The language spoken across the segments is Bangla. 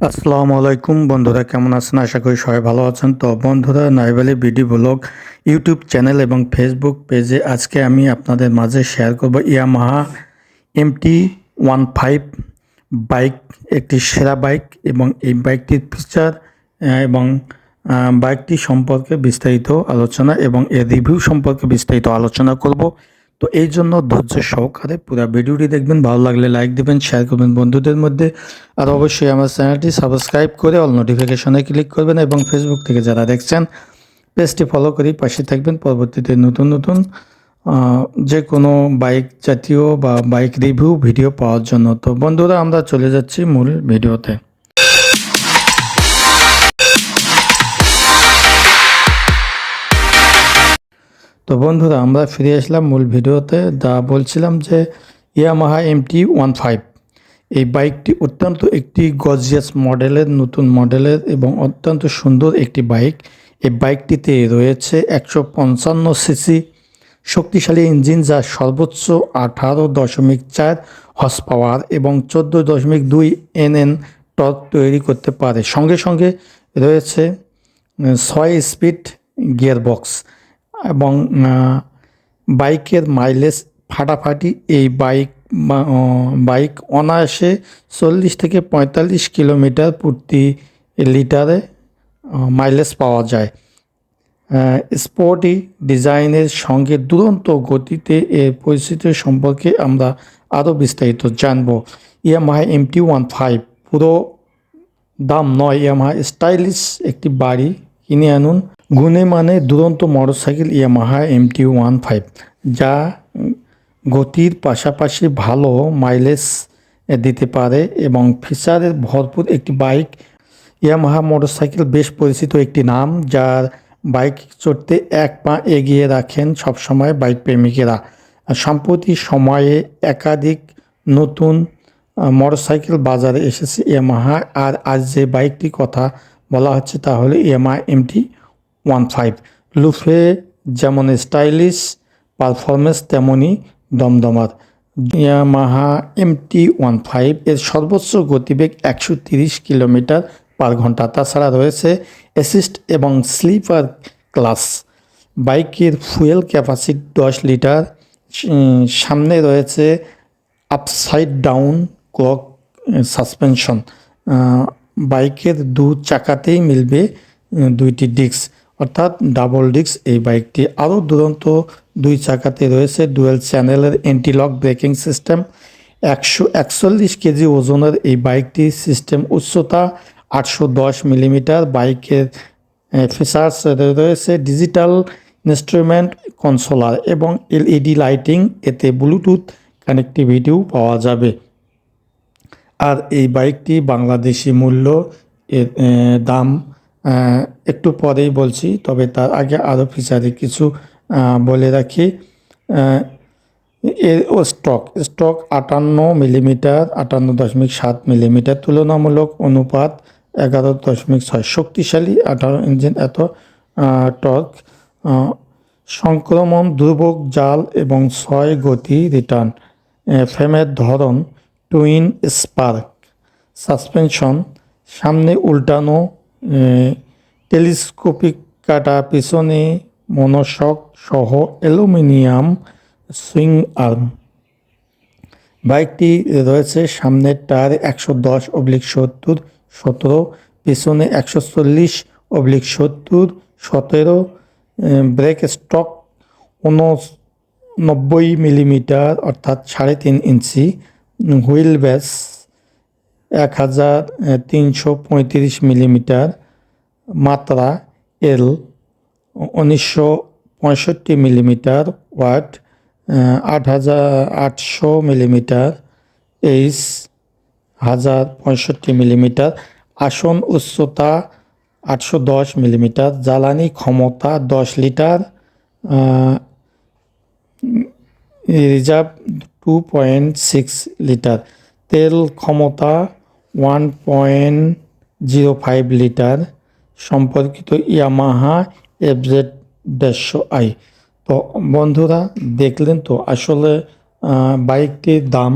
আসসালামু আলাইকুম বন্ধুরা, কেমন আছেন? আশা করি সবাই ভালো আছেন। তো বন্ধুরা, Naibali BD blog YouTube channel এবং ফেসবুক পেজে আজকে আমি আপনাদের মাঝে শেয়ার করব Yamaha MT one five bike, একটি সেরা বাইক এবং এই বাইকটির ফিচার এবং বাইকটি সম্পর্কে বিস্তারিত আলোচনা এবং এর রিভিউ সম্পর্কে বিস্তারিত আলোচনা করব। তো এই জন্য ধৈর্য সহকারে পুরো ভিডিওটি দেখবেন, ভালো লাগলে লাইক দিবেন শেয়ার করবেন বন্ধুদের মধ্যে। আর অবশ্যই আমার চ্যানেলটি সাবস্ক্রাইব করে অল নোটিফিকেশনে ক্লিক করবেন এবং ফেসবুক থেকে যারা দেখছেন পেজটি ফলো করেই পাশে থাকবেন। পরবর্তীতে নতুন নতুন যে কোনো বাইক জাতীয় বা বাইক রিভিউ ভিডিও পাওয়ার জন্য। তো বন্ধুরা, আমরা চলে যাচ্ছি মূল ভিডিওতে তো বন্ধুরা, আমরা ফিরে আসলাম মূল ভিডিওতে। যা বলছিলাম যে ইয়ামাহা এমটি ওয়ান ফাইভ, এই বাইকটি অত্যন্ত একটি গজিয়াস মডেলের নতুন মডেলের এবং অত্যন্ত সুন্দর একটি বাইক। এই বাইকটিতে রয়েছে একশো পঞ্চান্ন সিসি শক্তিশালী ইঞ্জিন, যা সর্বোচ্চ আঠারো দশমিক চার হর্স পাওয়ার এবং চোদ্দ দশমিক দুই এন এন টর্ক তৈরি করতে পারে। সঙ্গে সঙ্গে রয়েছে ছয় স্পিড গিয়ারবক্স এবং বাইকের মাইলেজ ফাটাফাটি এই বাইক বাইক অনায়াসে চল্লিশ থেকে পঁয়তাল্লিশ কিলোমিটার প্রতি লিটারে মাইলেজ পাওয়া যায়। স্পোর্টি ডিজাইনের সঙ্গে দুরন্ত গতিতে এর পরিস্থিতি সম্পর্কে আমরা আরও বিস্তারিত জানব। ইয়ামাহা এমটি ওয়ান ফাইভ পুরো দাম নয় ইয়ামাহা স্টাইলিশ একটি বাড়ি। কিনে আনুন, গুণে মানে দুরন্ত motorcycle Yamaha MT one five, যা গতির পাশাপাশি ভালো মাইলেজ দিতে পারে এবং ফিচারের ভরপুর একটি বাইক। ইয়ামাহা মোটরসাইকেল বেশ পরিচিত একটি নাম, যার বাইক চড়তে এক পা এগিয়ে রাখেন সবসময় বাইক প্রেমিকেরা। সম্প্রতি সময়ে একাধিক নতুন মোটরসাইকেল বাজারে এসেছে ইয়ামাহা, আর আজ যে বাইকটির কথা বলা হচ্ছে তা হলো ইয়ামাহা এমটি ওয়ান ফাইভ লুফে যেমন স্টাইলিশ পারফরমেন্স তেমনই দমদমার। ইয়ামাহা এমটি ওয়ান ফাইভ এর সর্বোচ্চ গতিবেগ একশো তিরিশ কিলোমিটার পার ঘণ্টা। তাছাড়া রয়েছে অ্যাসিস্ট এবং স্লিপার ক্লাস। বাইকের ফুয়েল ক্যাপাসিটি দশ লিটার। সামনে রয়েছে আপসাইড ডাউন ক্লক সাসপেনশন বাইকের দু চাকাতেই মিলবে দুইটি ডিস্ক, অর্থাৎ ডাবল ডিস্ক এই বাইকটি। আরও দুরন্ত দুই চাকাতে রয়েছে ডুয়েল চ্যানেলের অ্যান্টিলক ব্রেকিং সিস্টেম একশো একচল্লিশ কেজি ওজনের এই বাইকটি সিস্টেম উচ্চতা আটশো দশ মিলিমিটার। বাইকের ফিচার্স রয়েছে ডিজিটাল ইনস্ট্রুমেন্ট কনসোলার এবং এলইডি লাইটিং এতে ব্লুটুথ কানেক্টিভিটিও পাওয়া যাবে। আর এই বাইকটি বাংলাদেশি মূল্য, এর দাম একটু পরেই বলছি, তবে তার আগে আরও ফিচারে কিছু বলে রাখি। এর ও স্টক স্টক আটান্ন মিলিমিটার আটান্ন দশমিক সাত মিলিমিটার তুলনামূলক অনুপাত এগারো দশমিক ছয়, শক্তিশালী আঠারো ইঞ্জিন এত টর্ক সংক্রমণ দুর্ভোগ জাল এবং ছয় গতি রিটার্ন ফ্রেমের ধরন টুইন স্পার্ক। সাসপেনশন, সামনে উল্টানো টেলিস্কোপিক কাটা, পিছনে মনোশক সহ অ্যালুমিনিয়াম সুইং আর্ম। বাইকটি রয়েছে সামনের টায়ার একশো দশ অবলিক সত্তর, সতেরো, পিছনে একশো চল্লিশ অবলিক সত্তর, সতেরো ব্রেক স্টক উননব্বই মিলিমিটার অর্থাৎ সাড়ে তিন ইঞ্চি হুইল ব্যাস এক হাজার তিনশো পঁয়ত্রিশ মিলিমিটার মাত্রা এল, উনিশশো পঁয়ষট্টি মিলিমিটার ওয়াট আট হাজার আটশো মিলিমিটার এইচ, হাজার পঁয়ষট্টি মিলিমিটার আসন উচ্চতা আটশো দশ মিলিমিটার, জ্বালানি ক্ষমতা দশ litre reserve two point six litre তেল ক্ষমতা one point zero five litre সম্পর্কিত ইয়ামাহা এফজেড দেড়শো আই। তো বন্ধুরা, দেখলেন তো, আসলে বাইকটির দাম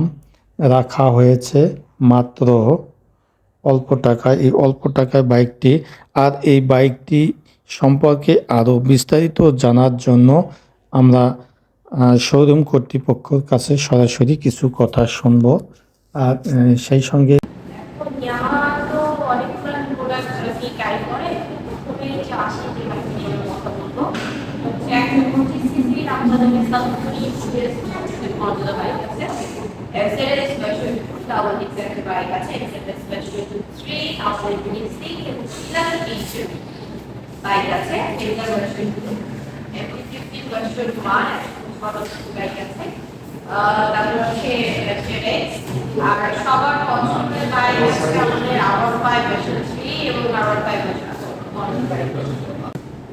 রাখা হয়েছে মাত্র অল্প টাকায়। এই অল্প টাকায় বাইকটি, আর এই বাইকটি সম্পর্কে আরও বিস্তারিত জানার জন্য আমরা শোরুম কর্তৃপক্ষের কাছে সরাসরি কিছু কথা শুনব। আর সেই সঙ্গে বাইক আছে। এক্সেল বাইক আছে আমাদের তারপর হচ্ছে জেডএক্স আর সবার পছন্দের বাইক হচ্ছে আমাদের আওয়ার ফাইভ ভার্সন থ্রি এবং আওয়ার ফাইভ ভার্সন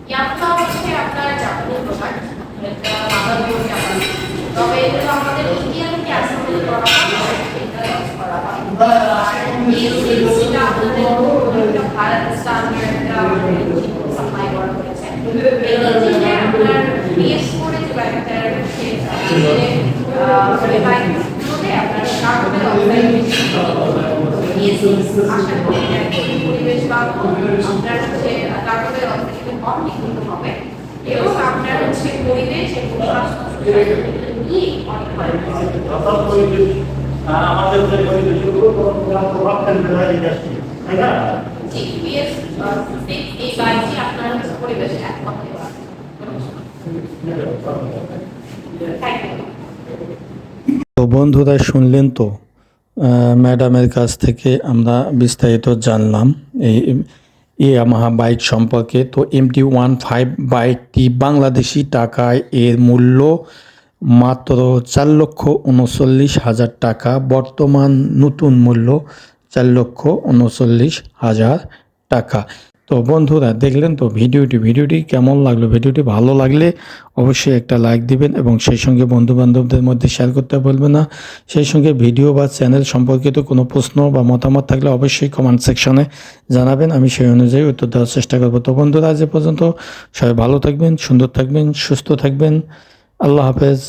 ইয়ামাহা হচ্ছে আপনার জাপানি প্রোডাক্ট এটা আমাদের জাপানি তবে এগুলো আমাদের ইন্ডিয়ান ক্যাসেল করা হয় এটা করা হয় এই সিরিজটা আপনাদের ভারত স্ট্যান্ডার্ড সাপ্লাই করা হয়েছে আপনার বিএস করে যে বাইকটা হচ্ছে মানে বাইকগুলোতে আপনার কার্বনের অক্সাইড বেশি আশা করি একদম পরিবেশ বান্ধব আপনার হচ্ছে কার্বনের অক্সাইড কম নির্গত হবে এবং আপনার হচ্ছে পরিবেশ এবং স্বাস্থ্য নিয়ে অনেক। আমাদের যে পরিবেশের উপর কোনো প্রভাব ফেলবে না এই গ্যাসটি তাই না জি বিএস তো বন্ধুরা শুনলেন তো ম্যাডামের কাছ থেকে আমরা বিস্তারিত জানলাম এই ইয়ামাহা বাইক সম্পর্কে। তো এমটি ওয়ান ফাইভ বাইকটি বাংলাদেশি টাকায় এর মূল্য মাত্র চার লক্ষ উনচল্লিশ হাজার টাকা, বর্তমান নতুন মূল্য চার লক্ষ উনচল্লিশ হাজার টাকা। তো বন্ধুরা, দেখলেন তো ভিডিওটি। ভিডিওটি কেমন লাগল? ভিডিওটি ভালো লাগলে অবশ্যই একটা লাইক দিবেন এবং সেই সঙ্গে বন্ধু বান্ধবদের মধ্যে শেয়ার করতে বলবেন না। সেই সঙ্গে ভিডিও বা চ্যানেল সম্পর্কিত কোনো প্রশ্ন বা মতামত থাকলে অবশ্যই কমেন্ট সেকশনে জানাবেন। আমি সেই অনুযায়ী উত্তর দেওয়ার চেষ্টা করব। তো বন্ধুরা, আজ পর্যন্ত সবাই ভালো থাকবেন, সুন্দর থাকবেন, সুস্থ থাকবেন। আল্লাহ হাফেজ।